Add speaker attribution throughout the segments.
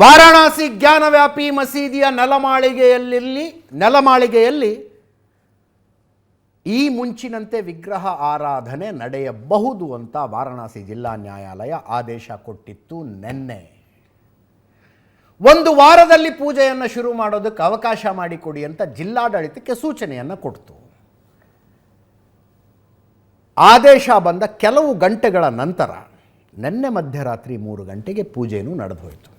Speaker 1: ವಾರಾಣಸಿ ಜ್ಞಾನವ್ಯಾಪಿ ಮಸೀದಿಯ ನೆಲಮಾಳಿಗೆಯಲ್ಲಿ ನೆಲಮಾಳಿಗೆಯಲ್ಲಿ ಈ ಮುಂಚಿನಂತೆ ವಿಗ್ರಹ ಆರಾಧನೆ ನಡೆಯಬಹುದು ಅಂತ ವಾರಾಣಸಿ ಜಿಲ್ಲಾ ನ್ಯಾಯಾಲಯ ಆದೇಶ ಕೊಟ್ಟಿತ್ತು ನಿನ್ನೆ. ಒಂದು ವಾರದಲ್ಲಿ ಪೂಜೆಯನ್ನು ಶುರು ಮಾಡೋದಕ್ಕೆ ಅವಕಾಶ ಮಾಡಿಕೊಡಿ ಅಂತ ಜಿಲ್ಲಾಡಳಿತಕ್ಕೆ ಸೂಚನೆಯನ್ನು ಕೊಡ್ತು. ಆದೇಶ ಬಂದ ಕೆಲವು ಗಂಟೆಗಳ ನಂತರ, ನಿನ್ನೆ ಮಧ್ಯರಾತ್ರಿ ಮೂರು ಗಂಟೆಗೆ ಪೂಜೆಯೂ ನಡೆದು ಹೋಯಿತು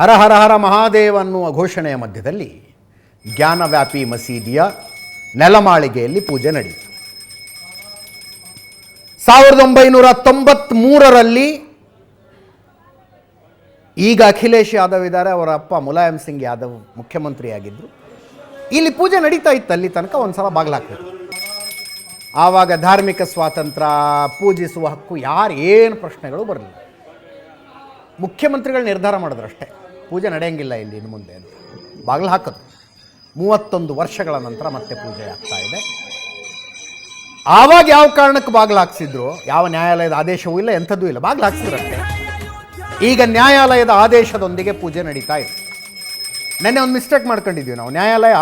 Speaker 1: ಹರ ಹರ ಹರ ಮಹಾದೇವ ಅನ್ನುವ ಘೋಷಣೆಯ ಮಧ್ಯದಲ್ಲಿ ಜ್ಞಾನವ್ಯಾಪಿ ಮಸೀದಿಯ ನೆಲಮಾಳಿಗೆಯಲ್ಲಿ ಪೂಜೆ ನಡೆಯಿತು. ಸಾವಿರದ ಒಂಬೈನೂರ ತೊಂಬತ್ಮೂರರಲ್ಲಿ ಈಗ ಅಖಿಲೇಶ್ ಯಾದವ್ ಇದ್ದಾರೆ, ಅವರ ಅಪ್ಪ ಮುಲಾಯಂ ಸಿಂಗ್ ಯಾದವ್ ಮುಖ್ಯಮಂತ್ರಿಯಾಗಿದ್ದರು ಇಲ್ಲಿ ಪೂಜೆ ನಡೀತಾ ಇತ್ತು, ಅಲ್ಲಿ ತನಕ ಒಂದ್ಸಲ ಸಲ ಆವಾಗ ಧಾರ್ಮಿಕ ಸ್ವಾತಂತ್ರ್ಯ ಪೂಜಿಸುವ ಹಕ್ಕು ಯಾರು, ಏನು ಪ್ರಶ್ನೆಗಳು ಬರಲಿಲ್ಲ. ಮುಖ್ಯಮಂತ್ರಿಗಳು ನಿರ್ಧಾರ ಮಾಡಿದ್ರು ಅಷ್ಟೇ. ಪೂಜೆ ನಡೆಯಂಗಿಲ್ಲ ಇಲ್ಲಿ ಇನ್ನು ಮುಂದೆ ಅಂತ. ಬಾಗಿಲು ಹಾಕೋದು. ಮೂವತ್ತೊಂದು ವರ್ಷಗಳ ನಂತರ ಮತ್ತೆ ಪೂಜೆ ಆಗ್ತಾ ಇದೆ. ಆವಾಗ ಯಾವ ಕಾರಣಕ್ಕೆ ಬಾಗಿಲು ಹಾಕ್ಸಿದ್ರು? ಯಾವ ನ್ಯಾಯಾಲಯದ ಆದೇಶವೂ ಇಲ್ಲ, ಎಂಥದ್ದು ಇಲ್ಲ. ಬಾಗಿಲು ಹಾಕ್ಸಿದ್ರಂತೆ. ಈಗ ನ್ಯಾಯಾಲಯದ ಆದೇಶದೊಂದಿಗೆ ಪೂಜೆ ನಡೀತಾ ಇದೆ. ನೆನ್ನೆ ಒಂದು ಮಿಸ್ಟೇಕ್ ಮಾಡ್ಕೊಂಡಿದ್ವಿ ನಾವು. ನ್ಯಾಯಾಲಯ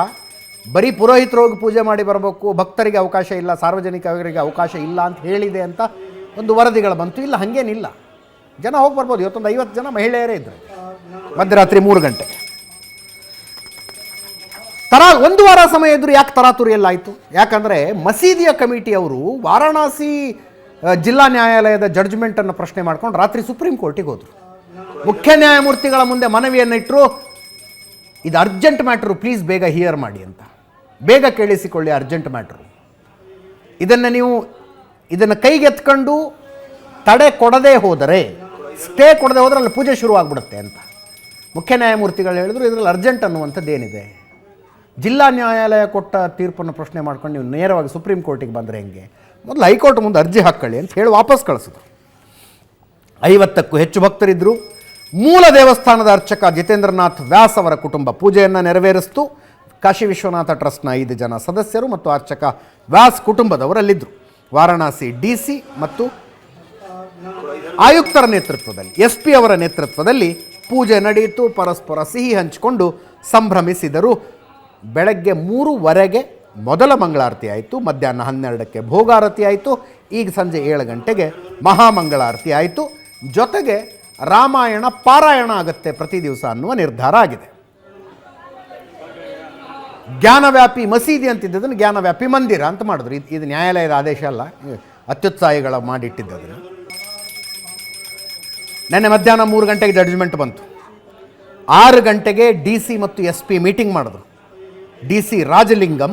Speaker 1: ಬರೀ ಪುರೋಹಿತರು ಹೋಗಿ ಪೂಜೆ ಮಾಡಿ ಬರಬೇಕು, ಭಕ್ತರಿಗೆ ಅವಕಾಶ ಇಲ್ಲ, ಸಾರ್ವಜನಿಕರಿಗೆ ಅವಕಾಶ ಇಲ್ಲ ಅಂತ ಹೇಳಿದೆ ಅಂತ ಒಂದು ವರದಿಗಳು ಬಂತು. ಇಲ್ಲ, ಹಾಗೇನಿಲ್ಲ. ಜನ ಹೋಗಿ ಬರ್ಬೋದು. ಇವತ್ತೊಂದು ಐವತ್ತು ಜನ ಮಹಿಳೆಯರೇ ಇದ್ದರು ಮಧ್ಯರಾತ್ರಿ ಮೂರು ಗಂಟೆ. ತರಾ ಒಂದು ವಾರ ಸಮಯ ಎದುರು ಯಾಕೆ ತರಾತುರಿಯಲ್ಲಾಯಿತು ಯಾಕಂದರೆ ಮಸೀದಿಯ ಕಮಿಟಿಯವರು ವಾರಾಣಸಿ ಆ, ಜಿಲ್ಲಾ ನ್ಯಾಯಾಲಯದ ಜಡ್ಜ್ಮೆಂಟನ್ನು ಪ್ರಶ್ನೆ ಮಾಡ್ಕೊಂಡು ರಾತ್ರಿ ಸುಪ್ರೀಂ ಕೋರ್ಟಿಗೆ ಹೋದರು. ಮುಖ್ಯ ನ್ಯಾಯಮೂರ್ತಿಗಳ ಮುಂದೆ ಮನವಿಯನ್ನು ಇಟ್ಟರು ಇದು ಅರ್ಜೆಂಟ್ ಮ್ಯಾಟ್ರು ಪ್ಲೀಸ್ ಬೇಗ ಹಿಯರ್ ಮಾಡಿ ಅಂತ. ಬೇಗ ಕೇಳಿಸಿಕೊಳ್ಳಿ ಅರ್ಜೆಂಟ್ ಮ್ಯಾಟ್ರು ಇದನ್ನು ನೀವು ಇದನ್ನು ಕೈಗೆತ್ಕೊಂಡು ತಡೆ ಕೊಡದೇ ಹೋದರೆ ಸ್ಟೇ ಕೊಡದೆ ಹೋದ್ರೆ ಅಲ್ಲಿ ಪೂಜೆ ಶುರು ಆಗ್ಬಿಡುತ್ತೆ ಅಂತ. ಮುಖ್ಯ ನ್ಯಾಯಮೂರ್ತಿಗಳು ಹೇಳಿದ್ರು, ಇದರಲ್ಲಿ ಅರ್ಜೆಂಟ್ ಅನ್ನುವಂಥದ್ದು ಏನಿದೆ? ಜಿಲ್ಲಾ ನ್ಯಾಯಾಲಯ ಕೊಟ್ಟ ತೀರ್ಪನ್ನು ಪ್ರಶ್ನೆ ಮಾಡ್ಕೊಂಡು ನೀವು ನೇರವಾಗಿ ಸುಪ್ರೀಂ ಕೋರ್ಟಿಗೆ ಬಂದರೆ ಹೆಂಗೆ? ಮೊದಲು ಹೈಕೋರ್ಟ್ ಮುಂದೆ ಅರ್ಜಿ ಹಾಕ್ಕೊಳ್ಳಿ ಅಂತ ಹೇಳಿ ವಾಪಸ್ ಕಳಿಸಿದ್ರು. ಐವತ್ತಕ್ಕೂ ಹೆಚ್ಚು ಭಕ್ತರಿದ್ದರು ಮೂಲ ದೇವಸ್ಥಾನದ ಅರ್ಚಕ ಜಿತೇಂದ್ರನಾಥ್ ವ್ಯಾಸ್ ಅವರ ಕುಟುಂಬ ಪೂಜೆಯನ್ನು ನೆರವೇರಿಸ್ತು. ಕಾಶಿ ವಿಶ್ವನಾಥ ಟ್ರಸ್ಟ್ನ ಐದು ಜನ ಸದಸ್ಯರು ಮತ್ತು ಅರ್ಚಕ ವ್ಯಾಸ್ ಕುಟುಂಬದವರಲ್ಲಿದ್ದರು ವಾರಣಾಸಿ ಡಿ ಸಿ ಮತ್ತು ಆಯುಕ್ತರ ನೇತೃತ್ವದಲ್ಲಿ ಎಸ್ ಪಿ ಅವರ ನೇತೃತ್ವದಲ್ಲಿ ಪೂಜೆ ನಡೆಯಿತು, ಪರಸ್ಪರ ಸಿಹಿ ಹಂಚಿಕೊಂಡು ಸಂಭ್ರಮಿಸಿದರು. ಬೆಳಗ್ಗೆ ಮೂರುವರೆಗೆ ಮೊದಲ ಮಂಗಳಾರತಿ ಆಯಿತು, ಮಧ್ಯಾಹ್ನ ಹನ್ನೆರಡಕ್ಕೆ ಭೋಗಾರತಿ ಆಯಿತು, ಈಗ ಸಂಜೆ ಏಳು ಗಂಟೆಗೆ ಮಹಾಮಂಗಳಾರತಿ ಆಯಿತು. ಜೊತೆಗೆ ರಾಮಾಯಣ ಪಾರಾಯಣ ಆಗುತ್ತೆ ಪ್ರತಿ ದಿವಸ ಅನ್ನುವ ನಿರ್ಧಾರ ಆಗಿದೆ. ಜ್ಞಾನವ್ಯಾಪಿ ಮಸೀದಿ ಅಂತಿದ್ದದನ್ನು ಜ್ಞಾನವ್ಯಾಪಿ ಮಂದಿರ ಅಂತ ಮಾಡಿದ್ರು. ಇದು ಇದು ನ್ಯಾಯಾಲಯದ ಆದೇಶ ಅಲ್ಲ, ಅತ್ಯುತ್ಸಾಹಿಗಳ ಮಾಡಿಟ್ಟಿದ್ದದನ್ನು. ನಿನ್ನೆ ಮಧ್ಯಾಹ್ನ ಮೂರು ಗಂಟೆಗೆ ಜಡ್ಜ್ಮೆಂಟ್ ಬಂತು. ಆರು ಗಂಟೆಗೆ ಡಿ ಸಿ ಮತ್ತು ಎಸ್ ಪಿ ಮೀಟಿಂಗ್ ಮಾಡಿದ್ರು. ಡಿ ಸಿ ರಾಜಲಿಂಗಂ,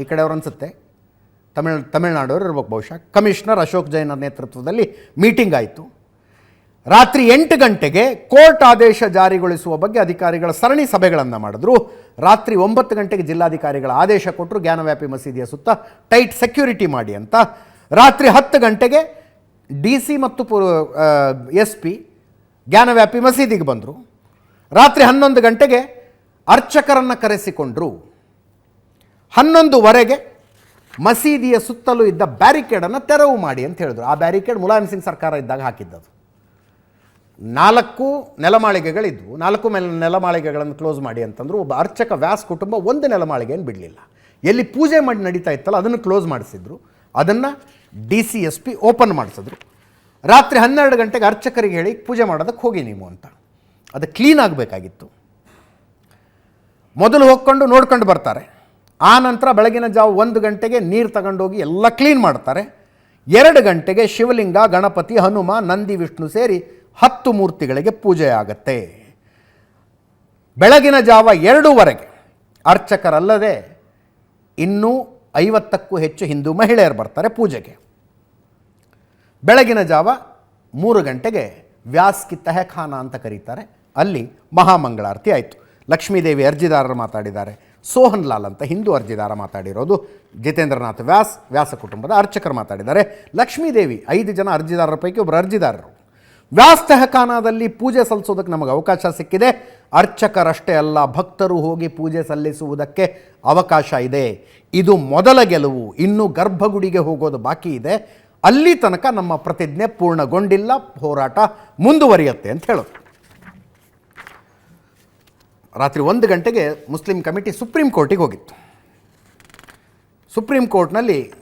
Speaker 1: ಈ ಕಡೆಯವರು ಅನಿಸುತ್ತೆ, ತಮಿಳ್, ತಮಿಳ್ನಾಡವರು ಇರ್ಬೇಕು ಬಹುಶಃ. ಕಮಿಷನರ್ ಅಶೋಕ್ ಜೈನ್ ನೇತೃತ್ವದಲ್ಲಿ ಮೀಟಿಂಗ್ ಆಯಿತು. ರಾತ್ರಿ ಎಂಟು ಗಂಟೆಗೆ ಕೋರ್ಟ್ ಆದೇಶ ಜಾರಿಗೊಳಿಸುವ ಬಗ್ಗೆ ಅಧಿಕಾರಿಗಳ ಸರಣಿ ಸಭೆಗಳನ್ನು ಮಾಡಿದ್ರು. ರಾತ್ರಿ ಒಂಬತ್ತು ಗಂಟೆಗೆ ಜಿಲ್ಲಾಧಿಕಾರಿಗಳ ಆದೇಶ ಕೊಟ್ಟರು ಜ್ಞಾನವ್ಯಾಪಿ ಮಸೀದಿಯ ಸುತ್ತ, ಟೈಟ್ ಸೆಕ್ಯೂರಿಟಿ ಮಾಡಿ ಅಂತ. ರಾತ್ರಿ ಹತ್ತು ಗಂಟೆಗೆ ಡಿ ಸಿ ಮತ್ತು ಎಸ್ ಪಿ ಜ್ಞಾನವ್ಯಾಪಿ ಮಸೀದಿಗೆ ಬಂದರು. ರಾತ್ರಿ ಹನ್ನೊಂದು ಗಂಟೆಗೆ ಅರ್ಚಕರನ್ನು ಕರೆಸಿಕೊಂಡರು. ಹನ್ನೊಂದುವರೆಗೆ ಮಸೀದಿಯ ಸುತ್ತಲೂ ಇದ್ದ ಬ್ಯಾರಿಕೇಡನ್ನು ತೆರವು ಮಾಡಿ ಅಂತ ಹೇಳಿದ್ರು. ಆ ಬ್ಯಾರಿಕೇಡ್ ಮುಲಾಯಂ ಸಿಂಗ್ ಸರ್ಕಾರ ಇದ್ದಾಗ ಹಾಕಿದ್ದದು. ನಾಲ್ಕು ನೆಲಮಾಳಿಗೆಗಳಿದ್ವು. ನಾಲ್ಕು ಮೇಲೆ ನೆಲಮಾಳಿಗೆಗಳನ್ನು ಕ್ಲೋಸ್ ಮಾಡಿ ಅಂತಂದ್ರು. ಒಬ್ಬ ಅರ್ಚಕ ವ್ಯಾಸ್ ಕುಟುಂಬ ಒಂದು ನೆಲಮಾಳಿಗೆಯನ್ನು ಬಿಡಲಿಲ್ಲ. ಎಲ್ಲಿ ಪೂಜೆ ಮಾಡಿ ನಡೀತಾ ಇತ್ತಲ್ಲ, ಅದನ್ನು ಕ್ಲೋಸ್ ಮಾಡಿಸಿದ್ರು. ಅದನ್ನು D C S P open ಮಾಡಿಸಿದ್ರು. ರಾತ್ರಿ ಹನ್ನೆರಡು ಗಂಟೆಗೆ ಅರ್ಚಕರಿಗೆ ಹೇಳಿ ಪೂಜೆ ಮಾಡೋದಕ್ಕೆ ಹೋಗಿ ನೀವು ಅಂತ. ಅದು ಕ್ಲೀನ್ ಆಗಬೇಕಾಗಿತ್ತು. ಮೊದಲು ಹೋಗ್ಕೊಂಡು ನೋಡ್ಕೊಂಡು ಬರ್ತಾರೆ. ಆ ನಂತರ ಬೆಳಗಿನ ಜಾವ ಒಂದು ಗಂಟೆಗೆ ನೀರು ತಗೊಂಡೋಗಿ ಎಲ್ಲ ಕ್ಲೀನ್ ಮಾಡ್ತಾರೆ. ಎರಡು ಗಂಟೆಗೆ ಶಿವಲಿಂಗ, ಗಣಪತಿ, ಹನುಮ, ನಂದಿ, ವಿಷ್ಣು ಸೇರಿ ಹತ್ತು ಮೂರ್ತಿಗಳಿಗೆ ಪೂಜೆ ಆಗತ್ತೆ. ಬೆಳಗಿನ ಜಾವ ಎರಡೂವರೆಗೆ ಅರ್ಚಕರಲ್ಲದೆ ಇನ್ನೂ ಐವತ್ತಕ್ಕೂ ಹೆಚ್ಚು ಹಿಂದೂ ಮಹಿಳೆಯರು ಬರ್ತಾರೆ ಪೂಜೆಗೆ. ಬೆಳಗಿನ ಜಾವ ಮೂರು ಗಂಟೆಗೆ ವ್ಯಾಸ್ ಕಿ ತಹಖಾನ ಅಂತ ಕರೀತಾರೆ. ಅಲ್ಲಿ ಮಹಾಮಂಗಳಾರತಿ ಆಯಿತು. ಲಕ್ಷ್ಮೀದೇವಿ ಅರ್ಜಿದಾರರು ಮಾತಾಡಿದ್ದಾರೆ. ಸೋಹನ್ ಲಾಲ್ ಅಂತ ಹಿಂದೂ ಅರ್ಜಿದಾರ ಮಾತಾಡಿರೋದು. ಜಿತೇಂದ್ರನಾಥ್ ವ್ಯಾಸ್, ವ್ಯಾಸ ಕುಟುಂಬದ ಅರ್ಚಕರು ಮಾತಾಡಿದ್ದಾರೆ. ಲಕ್ಷ್ಮೀದೇವಿ ಐದು ಜನ ಅರ್ಜಿದಾರರ ಪೈಕಿ ಒಬ್ಬರು ಅರ್ಜಿದಾರರು. ವ್ಯಾಸ್ ತಹಖಾನದಲ್ಲಿ ಪೂಜೆ ಸಲ್ಲಿಸೋದಕ್ಕೆ ನಮಗೆ ಅವಕಾಶ ಸಿಕ್ಕಿದೆ. ಅರ್ಚಕರಷ್ಟೇ ಅಲ್ಲ, ಭಕ್ತರು ಹೋಗಿ ಪೂಜೆ ಸಲ್ಲಿಸುವುದಕ್ಕೆ ಅವಕಾಶ ಇದೆ. ಇದು ಮೊದಲ ಗೆಲುವು. ಇನ್ನೂ ಗರ್ಭಗುಡಿಗೆ ಹೋಗೋದು ಬಾಕಿ ಇದೆ. ಅಲ್ಲಿ ತನಕ ನಮ್ಮ ಪ್ರತಿಜ್ಞೆ ಪೂರ್ಣಗೊಂಡಿಲ್ಲ. ಹೋರಾಟ ಮುಂದುವರಿಯುತ್ತೆ ಅಂತ ಹೇಳೋದು. ರಾತ್ರಿ ಒಂದು ಗಂಟೆಗೆ ಮುಸ್ಲಿಂ ಕಮಿಟಿ ಸುಪ್ರೀಂ ಕೋರ್ಟಿಗೆ ಹೋಗಿತ್ತು. ಸುಪ್ರೀಂ ಕೋರ್ಟ್ನಲ್ಲಿ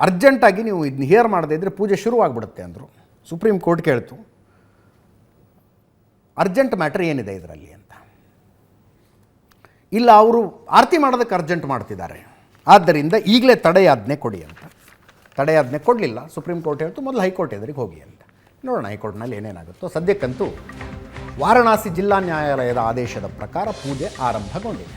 Speaker 1: ಅರ್ಜೆಂಟಾಗಿ ನೀವು ಇದನ್ನ ಹಿಯರ್ ಮಾಡದೇ ಇದ್ದರೆ ಪೂಜೆ ಶುರುವಾಗ್ಬಿಡುತ್ತೆ ಅಂದರು. ಸುಪ್ರೀಂ ಕೋರ್ಟ್ ಕೇಳ್ತು, ಅರ್ಜೆಂಟ್ ಮ್ಯಾಟ್ರ್ ಏನಿದೆ ಇದರಲ್ಲಿ ಅಂತ? ಇಲ್ಲ, ಅವರು ಆರತಿ ಮಾಡೋದಕ್ಕೆ ಅರ್ಜೆಂಟ್ ಮಾಡ್ತಿದ್ದಾರೆ. ಆದ್ದರಿಂದ ಈಗಲೇ ತಡೆಯಾಜ್ಞೆ ಕೊಡಿ ಅಂತ. ತಡೆಯಾಜ್ಞೆ ಕೊಡಲಿಲ್ಲ. ಸುಪ್ರೀಂ ಕೋರ್ಟ್ ಹೇಳ್ತು, ಮೊದಲು ಹೈಕೋರ್ಟ್ ಎದುರಿಗೆ ಹೋಗಿ ಅಂತ. ನೋಡೋಣ ಹೈಕೋರ್ಟ್ನಲ್ಲಿ ಏನೇನಾಗುತ್ತೋ. ಸದ್ಯಕ್ಕಂತೂ ವಾರಣಾಸಿ ಜಿಲ್ಲಾ ನ್ಯಾಯಾಲಯದ ಆದೇಶದ ಪ್ರಕಾರ ಪೂಜೆ ಆರಂಭಗೊಂಡಿದೆ.